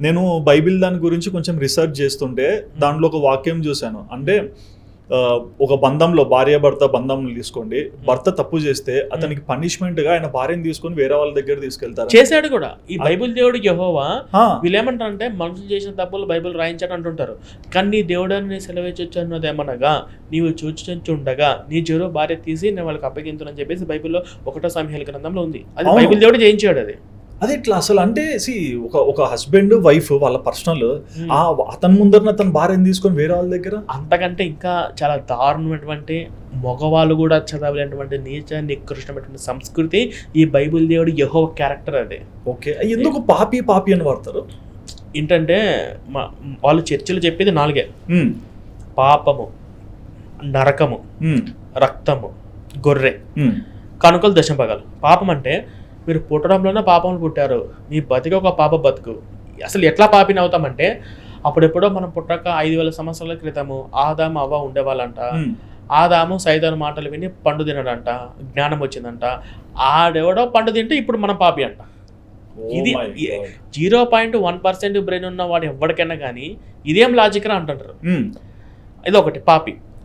నేను బైబిల్ దాని గురించి కొంచెం రీసెర్చ్ చేస్తుంటే దాంట్లో ఒక వాక్యం చూశాను. అంటే ఒక బంధంలో భార్య భర్త బంధం తీసుకోండి భర్త తప్పు చేస్తే అతనికి పనిష్మెంట్గా ఆయన భార్యను తీసుకొని వేరే వాళ్ళ దగ్గర తీసుకెళ్తారు చేశాడు కూడా. ఈ బైబిల్ దేవుడు యెహోవా ఆ, వీళ్ళు ఏమంటారంటే మనుషులు చేసిన తప్పులు బైబిల్ రాయించాడు అంటుంటారు. కానీ నీ దేవుడని సెలవిచ్చొచ్చు అన్నదేమనగా నీవు చూచుచుండగా నీ చెరువు భార్య తీసి నేను వాళ్ళకి అప్పగించునని చెప్పేసి బైబిల్లో ఒకటో సమయాల గ్రంథంలో ఉంది. అది. బైబిల్ దేవుడు చేయించాడు అది. అది ఇట్లా అసలు అంటే సి ఒక ఒక హస్బెండ్ వైఫ్ వాళ్ళ పర్సనల్ ఆ అతని ముందర అతని భార్యను తీసుకొని వేరే వాళ్ళ దగ్గర? అంతకంటే ఇంకా చాలా దారుణమైనటువంటి మగవాళ్ళు కూడా చదవలేనటువంటి నీచ నికృష్టమైనటువంటి సంస్కృతి ఈ బైబిల్ దేవుడు యహో క్యారెక్టర్ అది. ఓకే. ఎందుకు పాపి పాపి అని వాడతారు? ఏంటంటే మా వాళ్ళు చర్చిలు చెప్పేది నాలుగే. ఉమ్, పాపము నరకము ఉమ్, రక్తము గొర్రె కనుకలు దశంపగలు. పాపం అంటే మీరు పుట్టడంలోనే పాపములు పుట్టారు. మీ బతికి ఒక పాప బతుకు. అసలు ఎట్లా పాపిని అవుతామంటే అప్పుడెప్పుడో మనం పుట్టక ఐదు వేల సంవత్సరాల క్రితము ఆదాము అవ్వ ఉండేవాళ్ళంట. ఆదాము సైతాను మాటలు విని పండు తినడంట జ్ఞానం వచ్చిందంట. ఆడెవడో పండు తింటే ఇప్పుడు మన పాపి అంట. Oh ఇది. Zero point one percent brain ఉన్న వాడు ఎవరికైనా కానీ ఇదేం లాజిక్ రా అంటుంటారు. ఇది ఒకటి పాపి.